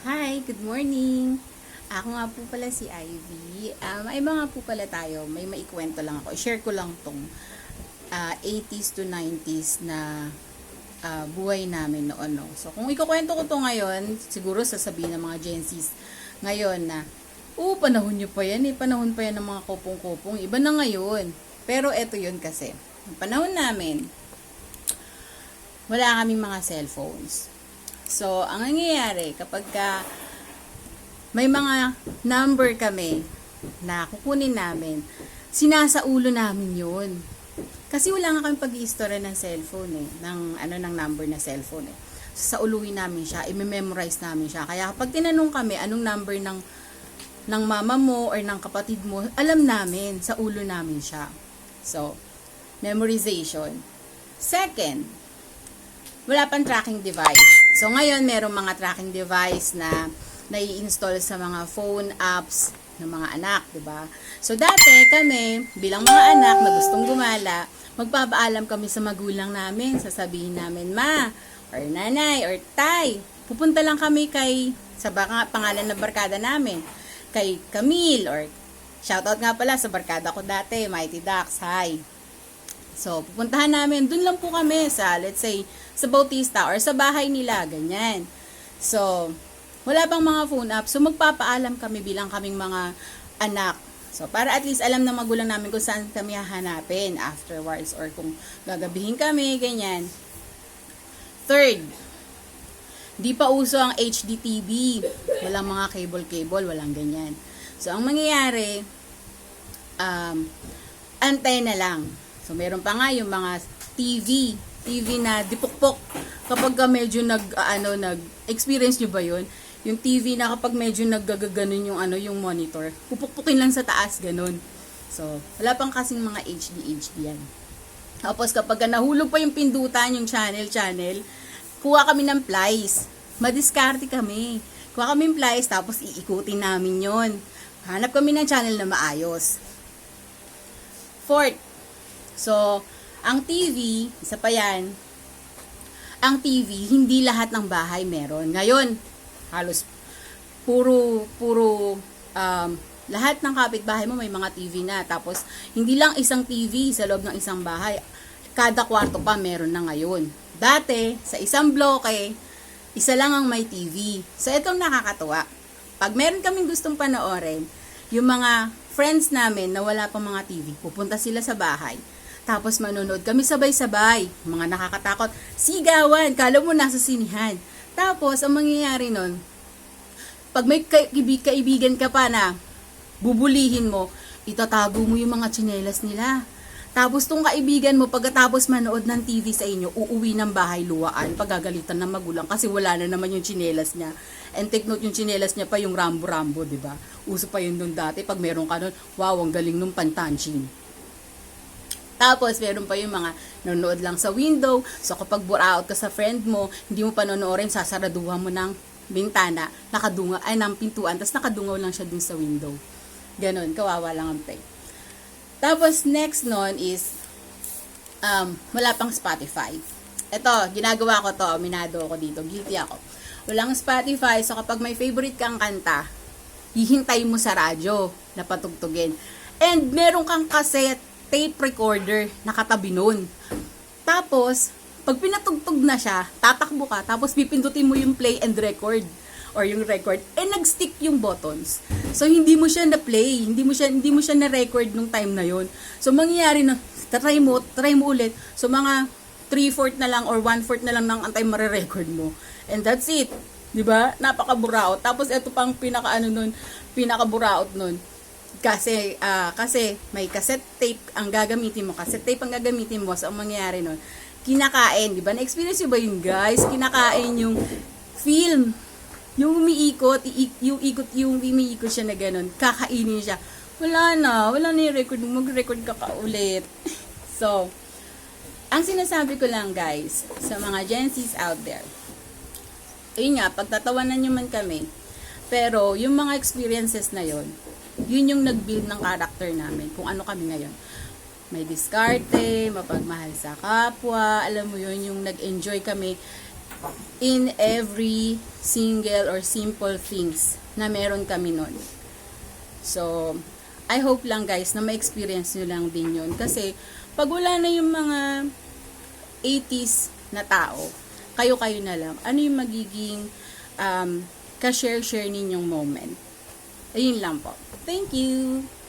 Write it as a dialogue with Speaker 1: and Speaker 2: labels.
Speaker 1: Hi, good morning. Ako nga po pala si Ivy. Um, ay mga po pala tayo, may maikwento lang ako. I-share ko lang tong ah, 80s to 90s na ah, buhay namin noon. No? So, kung ikukwento ko to ngayon, siguro sasabihin ng mga Gen Zs ngayon na, Oo, panahon nyo pa yan eh. Panahon pa yan ng mga kopong-kopong. Iba na ngayon. Pero eto yun kasi. Panahon namin, wala kaming mga cellphones. So, ang nangyayari, kapag ka may mga number kami na kukunin namin, sinasaulo namin yun. Kasi wala nga kami pag-iistorya ng cellphone eh, ng, ano, ng number na cellphone eh. So, sauluhin namin siya, i-memorize namin siya. Kaya kapag tinanong kami anong number ng ng mama mo or ng kapatid mo, alam namin, sa ulo namin siya. So, memorization. Second, wala pang tracking device. So, ngayon, merong mga tracking device na nai-install sa mga phone apps ng mga anak, di ba? So, dati kami, bilang mga anak na gustong gumala, magpapaalam kami sa magulang namin, sasabihin namin, ma, or nanay, or tay, pupunta lang kami kay, sa baka, pangalan ng barkada namin, kay Camille, or shoutout nga pala sa barkada ko dati, Mighty Ducks, hi. So, pupuntahan namin, dun lang po kami sa, let's say, sa Bautista or sa bahay nila, ganyan. So, wala pang mga phone app. So, magpapaalam kami bilang kaming mga anak. So, para at least alam ng magulang namin kung saan kami hahanapin afterwards or kung gagabihin kami, ganyan. Third, di pa uso ang HDTV. Walang mga cable-cable, walang ganyan. So, ang mangyayari, um, antena lang. So, meron pa nga yung mga TV, TV na dipukpok. Kapag ka medyo nag, ah, ano, nag-experience nyo ba yun? Yung TV na kapag medyo naggagaganon yung, ano, yung monitor, pupukpukin lang sa taas, ganun. So, wala pang kasing mga HD, HD yan. Tapos kapag ka nahulog pa yung pindutan, yung channel, channel, kuha kami ng plies. Madiskarte kami. Kuha kami ng plies, tapos iikutin namin yon. Hanap kami ng channel na maayos. Fourth, so, ang TV, isa pa yan, ang TV, hindi lahat ng bahay meron. Ngayon, halos puro, puro, um, lahat ng kapitbahay mo may mga TV na. Tapos, hindi lang isang TV sa loob ng isang bahay. Kada kwarto pa meron na ngayon. Dati, sa isang bloke, isa lang ang may TV. So, itong nakakatuwa. Pag meron kaming gustong panoorin, yung mga friends namin na wala pang mga TV, pupunta sila sa bahay. Tapos manonood kami sabay-sabay. Mga nakakatakot. Sigawan. Kala mo nasa sinihan. Tapos, ang mangyayari nun, pag may kaibig, kaibigan ka pa na bubulihin mo, itatago mo yung mga tsinelas nila. Tapos tong kaibigan mo, pagkatapos manood ng TV sa inyo, uuwi ng bahay luwaan, pagagalitan ng magulang kasi wala na naman yung tsinelas niya. And take note yung tsinelas niya pa yung rambo-rambo, di ba? Uso pa yun dun dati, pag meron ka nun, wow, ang galing nung pantanshin. Tapos, meron pa yung mga nanonood lang sa window. So, kapag buraot ka sa friend mo, hindi mo panonoorin, sasaraduhan mo ng bintana, nakadunga, ay, ng pintuan, tapos nakadungaw lang siya dun sa window. Ganon, kawawa lang ang play. Tapos, next nun is, um, wala pang Spotify. Ito, ginagawa ko to, minado ako dito, guilty ako. Walang Spotify, so kapag may favorite kang kanta, hihintay mo sa radyo na patugtugin. And meron kang cassette tape recorder nakatabi nun. Tapos, pag pinatugtog na siya, tatakbo ka, tapos pipindutin mo yung play and record or yung record, eh nag-stick yung buttons. So hindi mo siya na-play, hindi mo siya hindi mo siya na-record nung time na yon. So mangyayari na try mo, try mo ulit. So mga 3/4 na lang or 1/4 na lang ng antay mare-record mo. And that's it. 'Di ba? Napakaburaot. Tapos ito pang pinaka ano nun, pinakaburaot nun. Kasi ah, kasi may cassette tape ang gagamitin mo, cassette tape ang gagamitin mo. So ang mangyayari nun, kinakain, 'di ba? Na-experience niyo ba yun, guys? Kinakain yung film yung umiikot, yung ikot, yung umiikot siya na ganun, kakainin siya. Wala na, wala na yung record, mag-record ka ka ulit. so, ang sinasabi ko lang guys, sa mga Gen Zs out there, ayun nga, pagtatawanan nyo man kami, pero yung mga experiences na yon yun yung nag-build ng character namin, kung ano kami ngayon. May diskarte, mapagmahal sa kapwa, alam mo yun, yung nag-enjoy kami in every single or simple things na meron kami nun. So, I hope lang guys na ma-experience nyo lang din yun. Kasi, pag wala na yung mga 80s na tao, kayo-kayo na lang, ano yung magiging um, ka-share-share ninyong moment? Ayun lang po. Thank you!